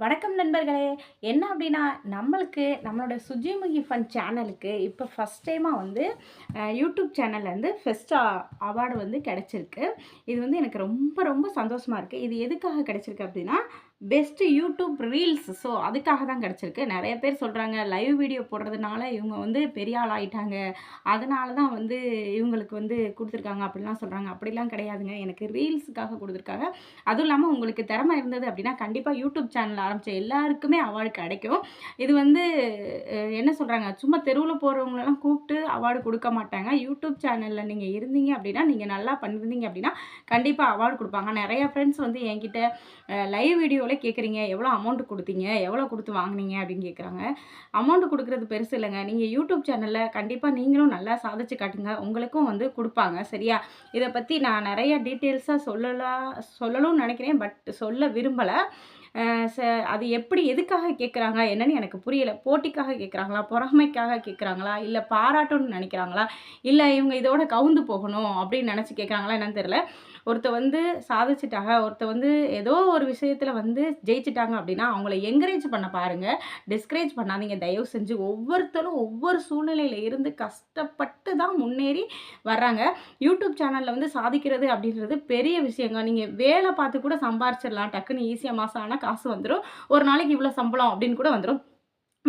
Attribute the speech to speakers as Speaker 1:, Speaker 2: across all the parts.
Speaker 1: வணக்கம் நண்பர்களே. என்ன அப்படின்னா நம்மளுக்கு நம்மளோட சுஜிமுகி ஃபன் சேனலுக்கு இப்போ ஃபஸ்ட் டைமாக வந்து யூடியூப் யூடியூப் சேனல்லேருந்து ஃபெஸ்ட் அவார்டு வந்து கிடச்சிருக்கு. இது வந்து எனக்கு ரொம்ப ரொம்ப சந்தோஷமாக இருக்குது இது எதுக்காக கிடச்சிருக்கு அப்படின்னா பெஸ்ட்டு யூடியூப் ரீல்ஸ் ஸோ அதுக்காக தான் கிடச்சிருக்கு. நிறைய பேர் சொல்கிறாங்க லைவ் வீடியோ போடுறதுனால இவங்க வந்து பெரிய ஆள் ஆகிட்டாங்க அதனால தான் வந்து இவங்களுக்கு வந்து கொடுத்துருக்காங்க அப்படிலாம் சொல்கிறாங்க அப்படிலாம் கிடையாதுங்க. எனக்கு ரீல்ஸுக்காக கொடுத்துருக்காங்க. அதுவும் இல்லாமல் உங்களுக்கு திறமை இருந்தது அப்படின்னா கண்டிப்பாக யூடியூப் சேனல் ஆரம்பித்த எல்லாருக்குமே அவார்டு கிடைக்கும். இது வந்து என்ன சொல்கிறாங்க சும்மா தெருவில் போகிறவங்களெல்லாம் கூப்பிட்டு அவார்டு கொடுக்க மாட்டாங்க. யூடியூப் சேனலில் நீங்கள் இருந்தீங்க அப்படின்னா நீங்கள் நல்லா பண்ணியிருந்தீங்க அப்படின்னா கண்டிப்பாக அவார்டு கொடுப்பாங்க. நிறைய ஃப்ரெண்ட்ஸ் வந்து என்கிட்ட லைவ் வீடியோ எவ்வளோ கேட்குறீங்க எவ்வளோ அமௌண்ட் கொடுத்தீங்க? எவ்வளோ கொடுத்து வாங்குனீங்க? அப்படின்னு கேட்குறாங்க அமௌண்ட் கொடுக்குறது பெருசு இல்லைங்க. நீங்கள் யூடியூப் சேனலில் கண்டிப்பாக நீங்களும் நல்லா சாதிச்சு காட்டுங்க. உங்களுக்கும் வந்து கொடுப்பாங்க. சரியா? இதை பற்றி நான் நிறைய டீட்டெயில்ஸாக சொல்லலாம் சொல்லணும்னு நினைக்கிறேன். பட் சொல்ல விரும்பலை. ச அது எப்படி எதுக்காக கேட்குறாங்க என்னன்னு எனக்கு புரியல. போட்டிக்காக கேட்குறாங்களா பொறாமைக்காக கேட்குறாங்களா இல்லை பாராட்டணும்னு நினைக்கிறாங்களா? இல்லை இவங்க இதோட கவுந்து போகணும் அப்படின்னு நினச்சி கேட்குறாங்களா என்னன்னு தெரில ஒருத்த வந்து சாதிச்சிட்டாங்க ஒருத்த வந்து ஏதோ ஒரு விஷயத்தில் வந்து ஜெயிச்சிட்டாங்க அப்படின்னா அவங்கள என்கரேஜ் பண்ண பாருங்கள் டிஸ்கரேஜ் பண்ணாதீங்க. தயவு செஞ்சு ஒவ்வொருத்தரும் ஒவ்வொரு சூழ்நிலையில் இருந்து கஷ்டப்பட்டு தான் முன்னேறி வர்றாங்க. யூடியூப் சேனலில் வந்து சாதிக்கிறது அப்படின்றது பெரிய விஷயங்க. நீங்கள் வேலை பார்த்து கூட சம்பாரிச்சிடலாம். டக்குன்னு ஈஸியாக மாதம் ஆனால் காசு வந்துடும் ஒரு நாளைக்கு இவ்வளோ சம்பளம் அப்படின்னு கூட வந்துடும்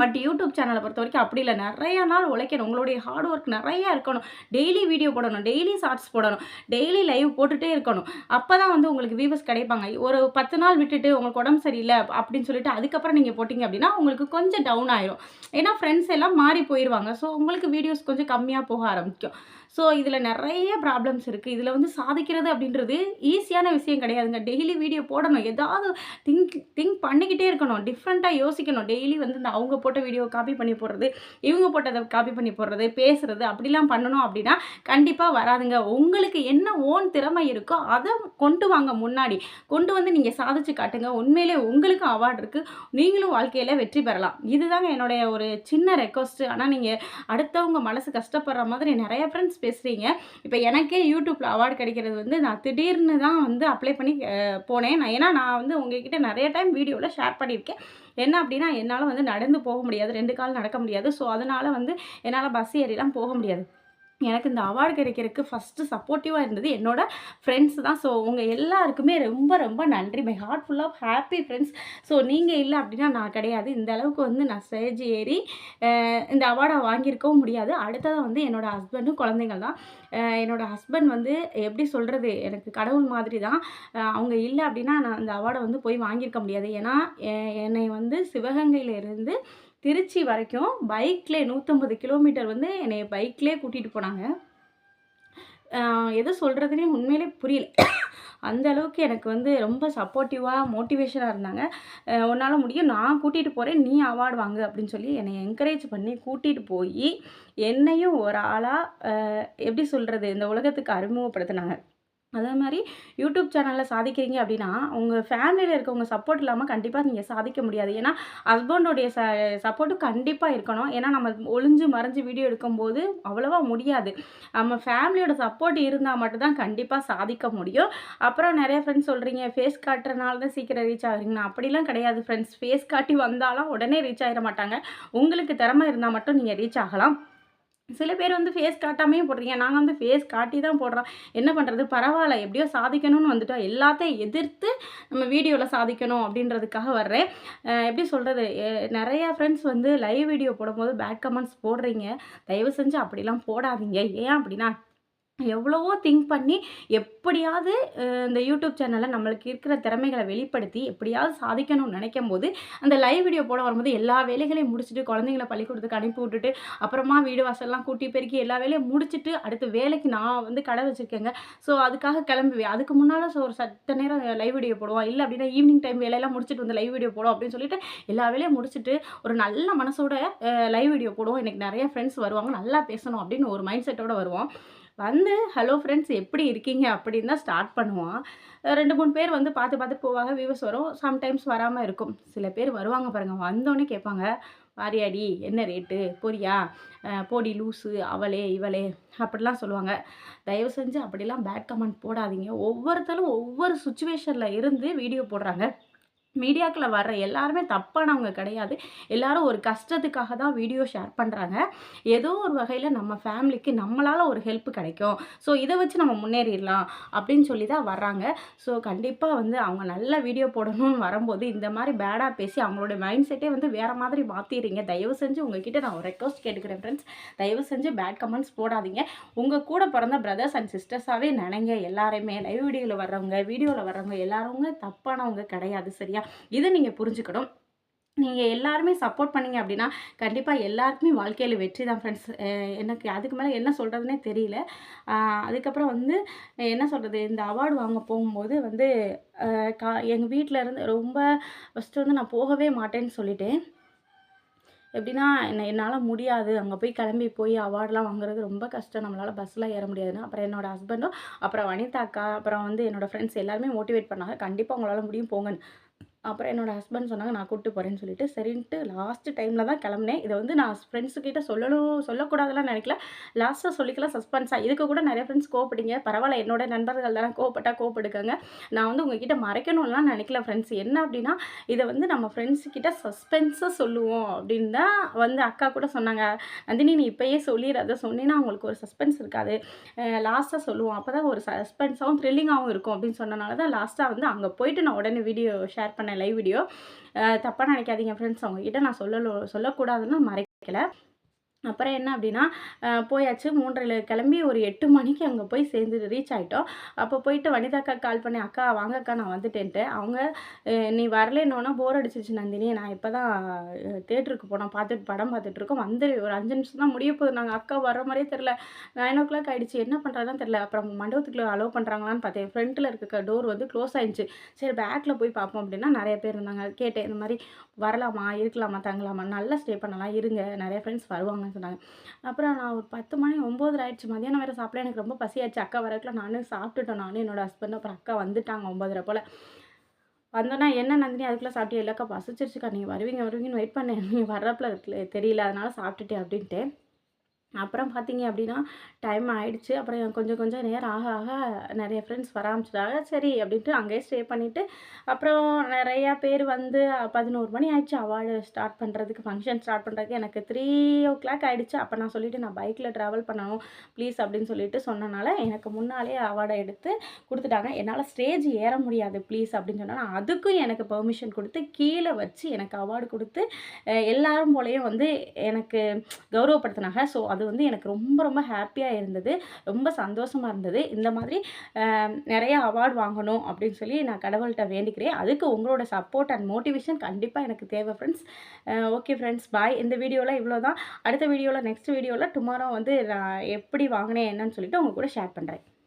Speaker 1: பட் யூடியூப் சேனலை பொறுத்த வரைக்கும் அப்படி இல்லை. நிறைய நாள் உழைக்கணும். உங்களுடைய ஹார்ட் ஒர்க் நிறையா இருக்கணும். டெய்லி வீடியோ போடணும். டெய்லி ஷார்ட்ஸ் போடணும். டெய்லி லைவ் போட்டுகிட்டே இருக்கணும். அப்போ தான் வந்து உங்களுக்கு வியூவர்ஸ் கிடைப்பாங்க. ஒரு பத்து நாள் விட்டுட்டு உங்களுக்கு உடம்பு சரியில்லை அப்படின்னு சொல்லிட்டு அதுக்கப்புறம் நீங்கள் போட்டிங்க அப்படின்னா உங்களுக்கு கொஞ்சம் டவுன் ஆயிரும். ஏன்னா ஃப்ரெண்ட்ஸ் எல்லாம் மாறி போயிடுவாங்க ஸோ உங்களுக்கு வீடியோஸ் கொஞ்சம் கம்மியாக போக ஆரம்பிக்கும். ஸோ இதில் நிறைய ப்ராப்ளம்ஸ் இருக்குது இதில் வந்து சாதிக்கிறது அப்படின்றது ஈஸியான விஷயம் கிடையாதுங்க. டெய்லி வீடியோ போடணும். ஏதாவது திங்க் திங்க் பண்ணிக்கிட்டே இருக்கணும். டிஃப்ரெண்ட்டாக யோசிக்கணும். டெய்லி வந்து இந்த அவங்க போட்ட வீடியோ காப்பி பண்ணி போடுறது இவங்க போட்டதை காப்பி பண்ணி போடுறது பேசுறது அப்படிலாம் பண்ணணும் அப்படின்னா கண்டிப்பாக வராதுங்க. உங்களுக்கு என்ன ஓன் திறமை இருக்கோ அதை கொண்டு வாங்க முன்னாடி. கொண்டு வந்து நீங்கள் சாதிச்சு காட்டுங்க. உண்மையிலே உங்களுக்கும் அவார்டு இருக்குது நீங்களும் வாழ்க்கையில் வெற்றி பெறலாம். இதுதாங்க என்னுடைய ஒரு சின்ன ரெக்வஸ்ட்டு ஆனால் நீங்கள் அடுத்தவங்க மனசு கஷ்டப்படுற மாதிரி நிறைய ஃப்ரெண்ட்ஸ் பேசுகிறீங்க இப்போ எனக்கே யூடியூப்பில் அவார்டு கிடைக்கிறது வந்து நான் திடீர்னு தான் வந்து அப்ளை பண்ணி போனேன். நான் ஏன்னா நான் வந்து உங்ககிட்ட நிறைய டைம் வீடியோவில் ஷேர் பண்ணியிருக்கேன். என்ன அப்படின்னா என்னால் வந்து நடந்து போக முடியாது. ரெண்டு கால் நடக்க முடியாது. ஸோ அதனால் வந்து என்னால் பஸ் ஏறிலாம் போக முடியாது. எனக்கு இந்த அவார்டு கிடைக்கிறதுக்கு ஃபஸ்ட்டு சப்போர்ட்டிவாக இருந்தது என்னோட ஃப்ரெண்ட்ஸ் தான். ஸோ உங்கள் எல்லாருக்குமே ரொம்ப ரொம்ப நன்றி. My heart full of happy friends so நீங்கள் இல்லை அப்படின்னா நான் கிடையாது. இந்த அளவுக்கு வந்து நான் ஸ்டேஜ் ஏறி இந்த அவார்டை வாங்கியிருக்கவும் முடியாது. அடுத்ததாக வந்து என்னோடய ஹஸ்பண்டும் குழந்தைங்கள் தான். என்னோட ஹஸ்பண்ட் வந்து எப்படி சொல்கிறது எனக்கு கடவுள் மாதிரி தான். அவங்க இல்லை அப்படின்னா நான் அந்த அவார்டை வந்து போய் வாங்கியிருக்க முடியாது. ஏன்னா என்னை வந்து சிவகங்கையில இருந்து திருச்சி வரைக்கும் பைக்கில் நூற்றம்பது கிலோமீட்டர் வந்து என்னை பைக்லேயே கூட்டிகிட்டு போனாங்க. எது சொல்கிறதுனே உண்மையிலே புரியல. அந்த அளவுக்கு எனக்கு வந்து ரொம்ப சப்போர்ட்டிவாக மோட்டிவேஷனாக இருந்தாங்க. உன்னால் முடியும் நான் கூட்டிகிட்டு போகிறேன் நீ அவார்டு வாங்கு அப்படின்னு சொல்லி என்னை என்கரேஜ் பண்ணி கூட்டிகிட்டு போய் என்னையும் ஒரு ஆளாக எப்படி சொல்கிறது இந்த உலகத்துக்கு அறிமுகப்படுத்தினாங்க. அதே மாதிரி யூடியூப் சேனலில் சாதிக்கிறீங்க அப்படின்னா உங்கள் ஃபேமிலியில் இருக்கவங்க சப்போர்ட் இல்லாமல் கண்டிப்பாக நீங்கள் சாதிக்க முடியாது. ஏன்னா ஹஸ்பண்டோடைய ச சப்போர்ட்டும் கண்டிப்பாக இருக்கணும். ஏன்னா நம்ம ஒளிஞ்சு மறைஞ்சு வீடியோ எடுக்கும்போது அவ்வளோவா முடியாது. நம்ம ஃபேமிலியோட சப்போர்ட் இருந்தால் மட்டும்தான் கண்டிப்பாக சாதிக்க முடியும். அப்புறம் நிறைய ஃப்ரெண்ட்ஸ் சொல்கிறீங்க ஃபேஸ் காட்டுறனால தான் சீக்கிரம் ரீச் ஆகுறீங்கன்னா அப்படிலாம் கிடையாது ஃப்ரெண்ட்ஸ் ஃபேஸ் காட்டி வந்தாலும் உடனே ரீச் ஆகிட மாட்டாங்க. உங்களுக்கு திறமை இருந்தால் மட்டும் நீங்கள் ரீச் ஆகலாம். சில பேர் வந்து ஃபேஸ் காட்டாமே போடுறீங்க. நாங்கள் வந்து ஃபேஸ் காட்டி தான் போடுறோம். என்ன பண்ணுறது பரவாயில்ல. எப்படியோ சாதிக்கணும்னு வந்துட்டோம். எல்லாத்தையும் எதிர்த்து நம்ம வீடியோவில் சாதிக்கணும் அப்படின்றதுக்காக வர்றேன். எப்படி சொல்கிறது நிறையா ஃப்ரெண்ட்ஸ் வந்து லைவ் வீடியோ போடும்போது பேட் கமெண்ட்ஸ் போடுறீங்க. தயவு செஞ்சு அப்படிலாம் போடாதீங்க. ஏன் அப்படின்னா எவ்வளவோ திங்க் பண்ணி எப்படியாவது இந்த யூடியூப் சேனலில் நம்மளுக்கு இருக்கிற திறமைகளை வெளிப்படுத்தி எப்படியாவது சாதிக்கணும்னு நினைக்கும் போது அந்த லைவ் வீடியோ போட வரும்போது எல்லா வேலைகளையும் முடிச்சுட்டு குழந்தைங்கள பள்ளிக்கூடத்துக்கு அனுப்பி விட்டுட்டு அப்புறமா வீடு வாசல்லாம் கூட்டி பெருக்கி எல்லா வேலையும் முடிச்சுட்டு அடுத்து வேலைக்கு நான் வந்து கடை வச்சுருக்கேங்க. ஸோ அதுக்காக கிளம்புவேன் அதுக்கு முன்னால் ஸோ ஒரு சத்த நேரம் லைவ் வீடியோ போடுவோம். இல்லை அப்படின்னா ஈவினிங் டைம் வேலையெல்லாம் முடிச்சுட்டு வந்து லைவ் வீடியோ போடும் அப்படின்னு சொல்லிட்டு எல்லா வேலையும் முடிச்சுட்டு ஒரு நல்ல மனசோட லைவ் வீடியோ போடுவோம். எனக்கு நிறைய ஃப்ரெண்ட்ஸ் வருவாங்க. நல்லா பேசணும் அப்படின்னு ஒரு மைண்ட் செட்டோட வருவோம். வந்து ஹலோ ஃப்ரெண்ட்ஸ் எப்படி இருக்கீங்க? அப்படின்னு தான் ஸ்டார்ட் பண்ணுவான். ரெண்டு மூணு பேர் வந்து பார்த்து பார்த்து போவாங்க. வியூவர்ஸ் வரும். சம்டைம்ஸ் வராமல் இருக்கும். சில பேர் வருவாங்க பாருங்கள் வந்தோடனே கேட்பாங்க வாரியாடி என்ன ரேட்டு பொரியா போடி லூஸு அவளே இவளே அப்படிலாம் சொல்லுவாங்க. தயவு செஞ்சு அப்படிலாம் பேட் கமெண்ட் போடாதீங்க. ஒவ்வொருத்தரும் ஒவ்வொரு சுச்சுவேஷனில் இருந்து வீடியோ போடுறாங்க. மீடியாக்கில் வர்ற எல்லாருமே தப்பானவங்க கிடையாது. எல்லாரும் ஒரு கஷ்டத்துக்காக தான் வீடியோ ஷேர் பண்ணுறாங்க ஏதோ ஒரு வகையில் நம்ம ஃபேமிலிக்கு நம்மளால் ஒரு ஹெல்ப் கிடைக்கும். ஸோ இதை வச்சு நம்ம முன்னேறிடலாம் அப்படின்னு சொல்லி தான் வர்றாங்க. ஸோ கண்டிப்பாக வந்து அவங்க நல்ல வீடியோ போடணும்னு வரும்போது இந்த மாதிரி பேடாக பேசி அவங்களோட மைண்ட் செட்டே வந்து வேறு மாதிரி மாற்றிடுறீங்க தயவு செஞ்சு உங்ககிட்ட நான் ஒரு ரெக்வஸ்ட் கேட்டுக்கிறேன் ஃப்ரெண்ட்ஸ் தயவு செஞ்சு பேட் கமெண்ட்ஸ் போடாதீங்க. உங்கள் கூட பிறந்த பிரதர்ஸ் அண்ட் சிஸ்டர்ஸாகவே நினைங்க. எல்லாருமே லைவ் வீடியோவில் வர்றவங்க வீடியோவில் வர்றவங்க எல்லாருமே தப்பானவங்க கிடையாது சரியா? இதை நீங்கள் புரிஞ்சுக்கணும். நீங்கள் எல்லாருமே சப்போர்ட் பண்ணிங்க அப்படின்னா கண்டிப்பாக எல்லாருக்குமே வாழ்க்கையில் வெற்றி தான் ஃப்ரெண்ட்ஸ் எனக்கு அதுக்கு மேலே என்ன சொல்கிறதுனே தெரியல. அதுக்கப்புறம் வந்து என்ன சொல்கிறது இந்த அவார்டு வாங்க போகும்போது வந்து கா எங்கள் வீட்டில் இருந்து ரொம்ப ஃபஸ்ட்டு வந்து நான் போகவே மாட்டேன்னு சொல்லிட்டேன். எப்படின்னா என்ன என்னால் முடியாது. அங்கே போய் கிளம்பி போய் அவார்டெலாம் வாங்குறது ரொம்ப கஷ்டம். நம்மளால் பஸ்ஸில் ஏற முடியாதுன்னு. அப்புறம் என்னோட ஹஸ்பண்டும் அப்புறம் வனிதா அக்கா அப்புறம் வந்து என்னோடய ஃப்ரெண்ட்ஸ் எல்லாருமே மோட்டிவேட் பண்ணாங்க. கண்டிப்பாக உங்களால் முடியும் போங்கன்னு. அப்புறம் என்னோட ஹஸ்பண்ட் சொன்னாங்க நான் கூப்பிட்டு போகிறேன்னு சொல்லிட்டு. சரின்ட்டு லாஸ்ட் டைமில் தான் கிளம்புனேன். இதை வந்து நான் ஃப்ரெண்ட்ஸுக்கிட்ட சொல்லணும் சொல்லக்கூடாதுலாம் நினைக்கல. லாஸ்ட்டாக சொல்லிக்கலாம் சஸ்பென்ஸாக இதுக்கு கூட நிறைய ஃப்ரெண்ட்ஸ் கோப்பிடுங்க பரவாயில்ல என்னோட நண்பர்கள் தானே கோப்பட்டால் கோவப்படுக்காங்க. நான் வந்து உங்ககிட்ட மறைக்கணும்லாம் நினைக்கல ஃப்ரெண்ட்ஸ் என்ன அப்படின்னா இதை வந்து நம்ம ஃப்ரெண்ட்ஸுக்கிட்ட சஸ்பென்ஸாக சொல்லுவோம் அப்படின்னு தான் வந்து அக்கா கூட சொன்னாங்க. நந்தினி நீ இப்போயே சொல்லிடுறத சொன்னீங்கன்னா அவங்களுக்கு ஒரு சஸ்பென்ஸ் இருக்காது. லாஸ்ட்டாக சொல்லுவோம். அப்போ தான் ஒரு சஸ்பென்ஸாகவும் த்ரில்லிங்காகவும் இருக்கும் அப்படின்னு சொன்னனால தான் லாஸ்ட்டாக வந்து அங்கே போயிட்டு நான் உடனே வீடியோ ஷேர் பண்ணேன். லைவ் வீடியோ தப்பாக நினைக்காதீங்க ஃப்ரெண்ட்ஸ் அவங்ககிட்ட நான் சொல்லலோ சொல்லக்கூடாதுன்னு மறைக்கல. அப்புறம் என்ன அப்படின்னா போயாச்சு. மூன்றரையில் கிளம்பி ஒரு எட்டு மணிக்கு அங்கே போய் சேர்ந்து ரீச் ஆகிட்டோம் அப்போ போயிட்டு வனிதாக்கா கால் பண்ணி அக்கா வாங்க அக்கா நான் வந்துட்டேன்ட்டு. அவங்க நீ வரலன்னொன்னா போர் அடிச்சிச்சு நந்தினி. நான் இப்போ தான் தேட்டருக்கு போனோம். பார்த்துட்டு படம் பார்த்துட்ருக்கோம் வந்து ஒரு அஞ்சு நிமிஷம் தான் முடிய போகுது. நாங்கள் அக்கா வர மாதிரியே தெரில நைன் ஓ கிளாக் ஆகிடுச்சு என்ன பண்ணுறதுன்னு தெரில அப்புறம் மண்டபத்துக்குள்ளே அலோவ் பண்ணுறாங்களான்னு பார்த்தேன். ஃப்ரண்ட்டில் இருக்க டோர் வந்து க்ளோஸ் ஆயிடுச்சு. சரி பேக்கில் போய் பார்ப்போம் அப்படின்னா நிறைய பேர் இருந்தாங்க. கேட்டேன் இந்த மாதிரி வரலாமா? இருக்கலாமா? தங்கலாமா நல்லா ஸ்டே பண்ணலாம். இருங்க. நிறைய ஃப்ரெண்ட்ஸ் வருவாங்க. அப்படின்னு சொன்னாங்க. அப்புறம் நான் ஒரு பத்து மணி ஒம்பது ஆயிடுச்சு. மதியானம் வேறு சாப்பிட எனக்கு ரொம்ப பசியாச்சு. அக்கா வரக்குள்ள நானும் சாப்பிட்டுட்டோம். நானும் என்னோட ஹஸ்பண்ட் அப்புறம் அக்கா வந்துட்டாங்க ஒம்பதரை போல். வந்தோன்னா என்ன நந்தினி அதுக்குள்ளே சாப்பிட்டியா? இல்லைக்கா பசிச்சிருச்சுக்கா. நீங்கள் வருவீங்க வருவீங்கன்னு வெயிட் பண்ணேன். நீங்கள் வர்றப்பில் தெரியல. அதனால் சாப்பிட்டுட்டேன் அப்படின்ட்டு. அப்புறம் பார்த்தீங்க அப்படின்னா டைம் ஆகிடுச்சு அப்புறம் கொஞ்சம் கொஞ்சம் நேரம் ஆக ஆக நிறைய ஃப்ரெண்ட்ஸ் வர ஆரம்பிச்சிட்டாங்க. சரி அப்படின்ட்டு அங்கேயே ஸ்டே பண்ணிவிட்டு அப்புறம் நிறையா பேர் வந்து பதினோரு மணி ஆயிடுச்சு. அவார்டு ஸ்டார்ட் பண்ணுறதுக்கு ஃபங்க்ஷன் ஸ்டார்ட் பண்ணுறதுக்கு எனக்கு த்ரீ ஓ கிளாக் ஆகிடுச்சு அப்போ நான் சொல்லிவிட்டு நான் பைக்கில் ட்ராவல் பண்ணணும் ப்ளீஸ் அப்படின்னு சொல்லிட்டு சொன்னனால எனக்கு முன்னாலே அவார்டை எடுத்து கொடுத்துட்டாங்க. என்னால் ஸ்டேஜ் ஏற முடியாது ப்ளீஸ் அப்படின்னு சொன்னால் அதுக்கும் எனக்கு பெர்மிஷன் கொடுத்து கீழே வச்சு எனக்கு அவார்டு கொடுத்து எல்லோரும் எல்லாரும் வந்து எனக்கு கௌரவப்படுத்தினாங்க. ஸோ அது வந்து எனக்கு ரொம்ப ரொம்ப ஹாப்பியாக இருந்தது. ரொம்ப சந்தோஷமாக இருந்தது. இந்த மாதிரி நிறைய அவார்டு வாங்கணும் அப்படின்னு சொல்லி நான் கடவுள்கிட்ட வேண்டிக்கிறேன். அதுக்கு உங்களோட சப்போர்ட் அண்ட் மோட்டிவேஷன் கண்டிப்பாக எனக்கு தேவை ஃப்ரெண்ட்ஸ் ஓகே ஃப்ரெண்ட்ஸ் பாய் இந்த வீடியோவில் இவ்வளோ தான் அடுத்த வீடியோவில் நெக்ஸ்ட் வீடியோவில் டுமாரோ வந்து நான் எப்படி வாங்கினேன் என்னன்னு சொல்லிட்டு உங்கள் கூட ஷேர் பண்ணுறேன்